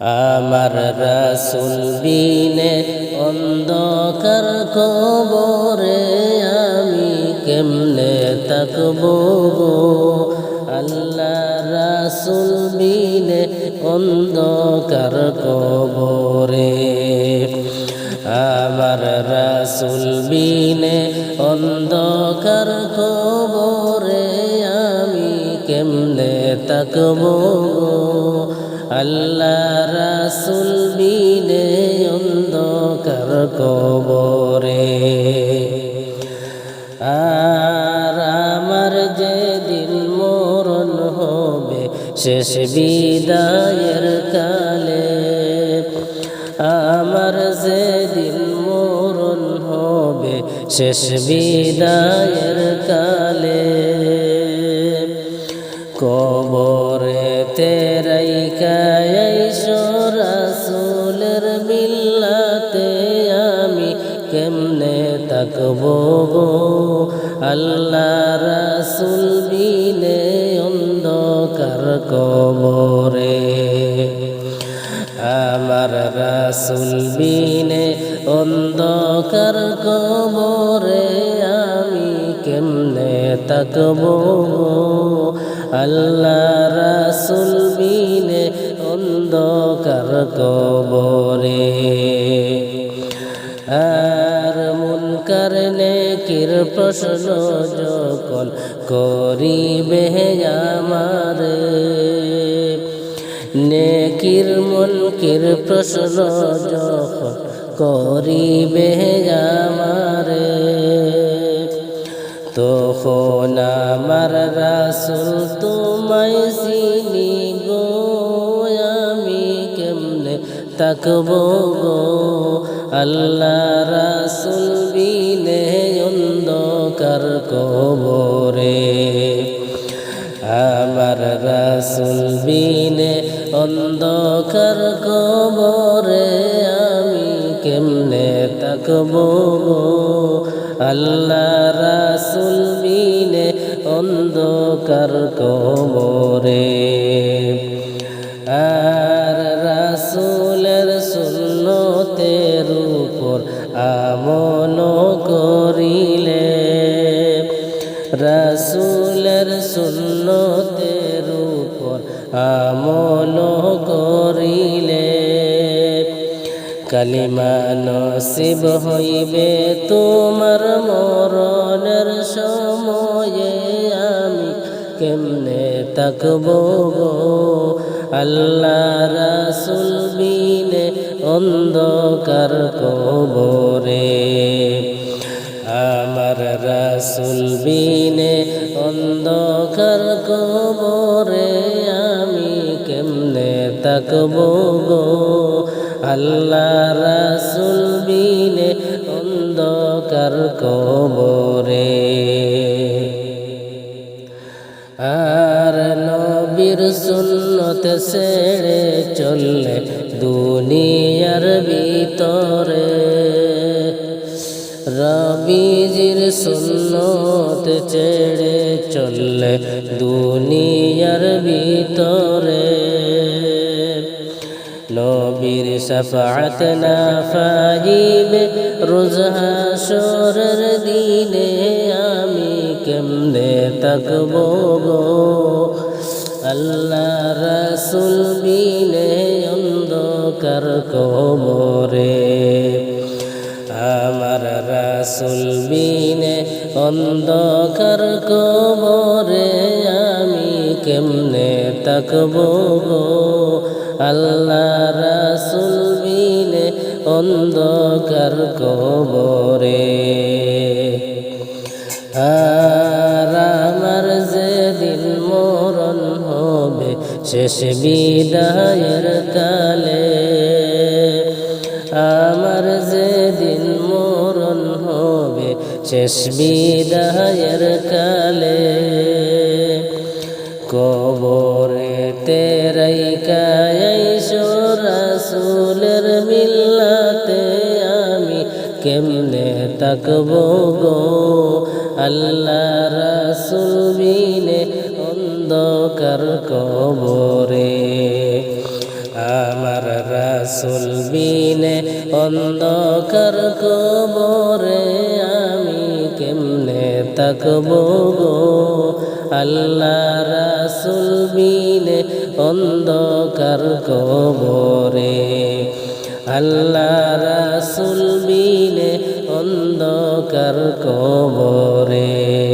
আমার রাসুল বিনে অন্ধকার কবরে আমি কেমনে তাকব আল্লাহ রাসুল বিনে অন্ধকার কবরে আমার রাসুল বিনে অন্ধকার কবরে আমি কেমনে তাকব আল্লাহ রাসুল বিনে অন্ধকার কবরে। আর আমার যে দিন মরণ হবে, শেষ বিদায়ের কালে আমার যে দিন মরণ হবে, শেষ বিদায়ের কালে মিল্লাতে আমি কেমনে তাকব গো? আল্লাহ রাসুল বিনে অন্ধকার কবরে। আমার রাসুল বিনে অন্ধকার কবরে আমি কেমনে তাকব আল্লাহ রাসুল অন্ধকার কবরে। আর মুনকার নেকির প্রশ্ন যখন করিবে আমারে? নেকির মুনকির প্রশ্ন যখন করিবে আমারে? তখন আমার রাসুল তোমায় চিনি গো। তাকব গো। আল্লাহ রাসুল বিনে অন্ধকার কবরে। আমার রাসুল বিনে অন্ধকার কবরে আমি কেমনে তাকব গো? আল্লাহ রাসুল বিনে অন্ধকার কবরে। করিলে। রাসুলের সুন্নতের উপর আমল করিলে। কালিমা নসিব হইবে তোমার মরণের সময়ে আমি কেমনে তাকব আল্লাহ রাসুল বিনে অন্ধকার কবরে রাসুল বিনে অন্ধকার কবরে আমি কেমনে তাকব গো? আল্লাহ রাসুল বিনে অন্ধকার কবরে। আর নবীর সুন্নত ছেড়ে চললে দুনিয়ার ভিতরে। রবিজির সুন্নত ছেড়ে চললে দুনিয়ার ভিতরে। নবীর সফাত না ফাইবে রোজ হাসরের দিনে আমি কেমনে তাকব গো? আল্লাহ রাসুল বিনে অন্ধকার কবরে রাসুল বিনে অন্ধকার কবরে আমি কেমনে তাকব আল্লাহ রাসুল বিনে অন্ধকার কবরে আর আমার যেদিন মরণ হবে, শেষ বিদায়ের কালে। আমার শেষ বিদায়ের কালে কবরে তেরাই কায়াইশরাসুলের মিল্লাতে আমি কেমনে তাকব গো? আল্লাহ রাসুল বিনে অন্ধকার কবরে। আমার রাসুল বিনে অন্ধকার কবরে আমি কেমনে তাকব গো আল্লাহ রাসুল বিনে অন্ধকার কবরে। আল্লাহ রাসুল বিনে অন্ধকার কবরে।